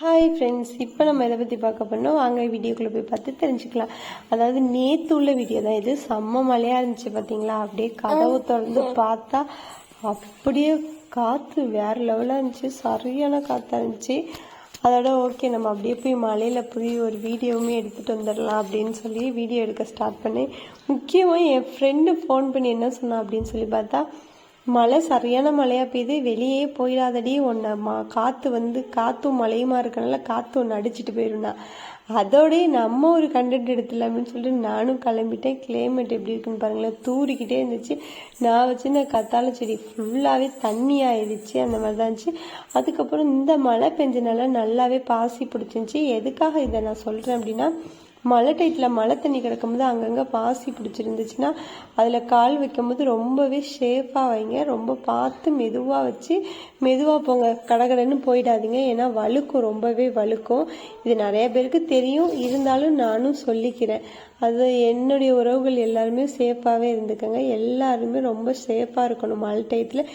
Hi friends இப்போ நம்ம எதை பற்றி பார்க்க போனோம் வாங்க வீடியோக்குள்ளே போய் பார்த்து தெரிஞ்சுக்கலாம். அதாவது நேற்று உள்ள வீடியோ தான் இது. செம்ம மழையாக இருந்துச்சு பார்த்தீங்களா அப்படியே கதவு திறந்து பார்த்தா அப்படியே காற்று வேறு லெவலாக இருந்துச்சு. சரியான காற்றா இருந்துச்சு. அதோட ஓகே நம்ம அப்படியே போய் மலையில் போய் ஒரு வீடியோவுமே எடுத்துகிட்டு வந்துடலாம் அப்படின்னு சொல்லி வீடியோ எடுக்க ஸ்டார்ட் பண்ணேன். முக்கியமாக என் ஃப்ரெண்டு ஃபோன் பண்ணி என்ன சொன்னான் அப்படின்னு சொல்லி பார்த்தா மழை சரியான மழையாக பெய்யுது வெளியே போயிடாதடி ஒன்று மா காற்று வந்து காற்றும் மழையுமா இருக்கனால காற்று ஒன்று அடிச்சுட்டு போயிருந்தான் அதோடய நம்ம ஒரு கண்டென்ட் அப்படின்னு சொல்லிட்டு நானும் கிளம்பிட்டேன். கிளைமேட் எப்படி இருக்குன்னு பாருங்களேன். தூரிக்கிட்டே இருந்துச்சு. நான் வச்சுருந்த கத்தாழ செடி ஃபுல்லாகவே தண்ணி ஆயிடுச்சு. அந்த மாதிரி தான் இருந்துச்சு. அதுக்கப்புறம் இந்த மழை பெஞ்சனால நல்லாவே பாசி பிடிச்சிருந்துச்சி. எதுக்காக இதை நான் சொல்கிறேன் அப்படின்னா மழை டைட்டில் மழை தண்ணி கிடக்கும்போது அங்கங்கே பாசி பிடிச்சிருந்துச்சுன்னா அதில் கால் வைக்கும்போது ரொம்பவே ஷேஃபாக வைங்க. ரொம்ப பார்த்து மெதுவாக வச்சு மெதுவாக போங்க. கடகடன்னு போயிடாதீங்க. ஏன்னா வழுக்கும் ரொம்பவே வழுக்கும். இது நிறைய பேருக்கு தெரியும். இருந்தாலும் நானும் சொல்லிக்கிறேன். அது என்னுடைய உறவுகள் எல்லாருமே சேஃபாகவே இருந்துக்கோங்க. எல்லாருமே ரொம்ப சேஃபாக இருக்கணும் மழை டயத்தில்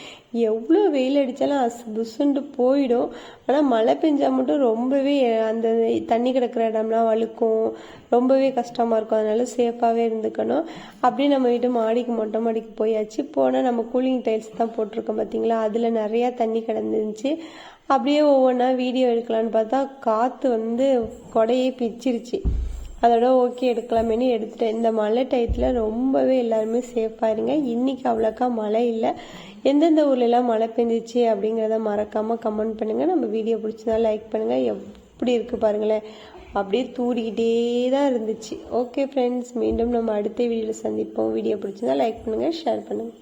எவ்வளோ வெயில் அடித்தாலும் அசு புசுண்டு போயிடும். ஆனால் மழை பெஞ்சால் மட்டும் ரொம்பவே அந்த தண்ணி கிடக்கிற இடம்லாம் வழுக்கும். ரொம்பவே கஷ்டமாக இருக்கும். அதனால சேஃபாகவே இருந்துக்கணும். அப்படியே நம்ம வீட்டு மாடிக்கு மொட்டை மாடிக்கு போயாச்சு. போனால் நம்ம கூலிங் டைல்ஸ் தான் போட்டிருக்கோம் பார்த்தீங்களா அதில் நிறையா தண்ணி கிடந்துருந்துச்சு. அப்படியே ஒவ்வொன்றா வீடியோ எடுக்கலான்னு பார்த்தா காற்று வந்து கொடையே பிச்சிருச்சு. அதோட ஓகே எடுக்கலாமேனு எடுத்துட்டேன். இந்த மழை டயத்தில் ரொம்பவே எல்லாருமே சேஃபாக இருங்க. இன்றைக்கி அவ்வளோக்கா மழை இல்லை. எந்தெந்த ஊர்லெலாம் மழை பெஞ்சிச்சு அப்படிங்கிறத மறக்காமல் கமெண்ட் பண்ணுங்கள் நம்ம வீடியோ பிடிச்சதா லைக் பண்ணுங்கள் எவ் எப்படி இருக்குது பாருங்களேன். அப்படியே தூடிக்கிட்டே தான் இருந்துச்சு. ஓகே ஃப்ரெண்ட்ஸ் மீண்டும் நம்ம அடுத்த வீடியோவில் சந்திப்போம். வீடியோ பிடிச்சிருந்தா லைக் பண்ணுங்கள் ஷேர் பண்ணுங்கள்